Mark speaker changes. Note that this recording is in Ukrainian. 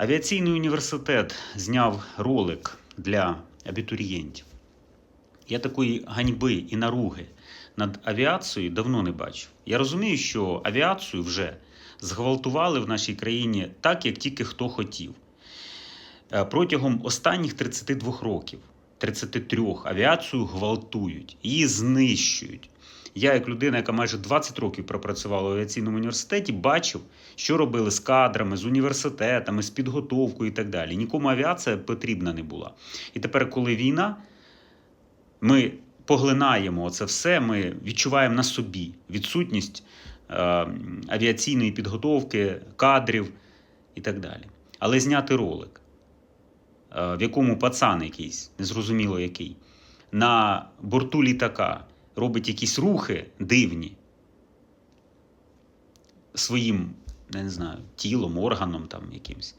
Speaker 1: Авіаційний університет зняв ролик для абітурієнтів. Я такої ганьби і наруги над авіацією давно не бачив. Я розумію, що авіацію вже зґвалтували в нашій країні так, як тільки хто хотів. Е, Протягом останніх 32 років, 33 авіацію гвалтують, її знищують. Я, як людина, яка майже 20 років пропрацювала в авіаційному університеті, бачив, що робили з кадрами, з університетами, з підготовкою і так далі. Нікому авіація потрібна не була. І тепер, коли війна, ми поглинаємо це все, ми відчуваємо на собі відсутність е, авіаційної підготовки, кадрів і так далі. Але зняти ролик, е, в якому пацан якийсь, незрозуміло який, на борту літака робить якісь рухи дивні своїм, я не знаю, тілом, органом там якимсь.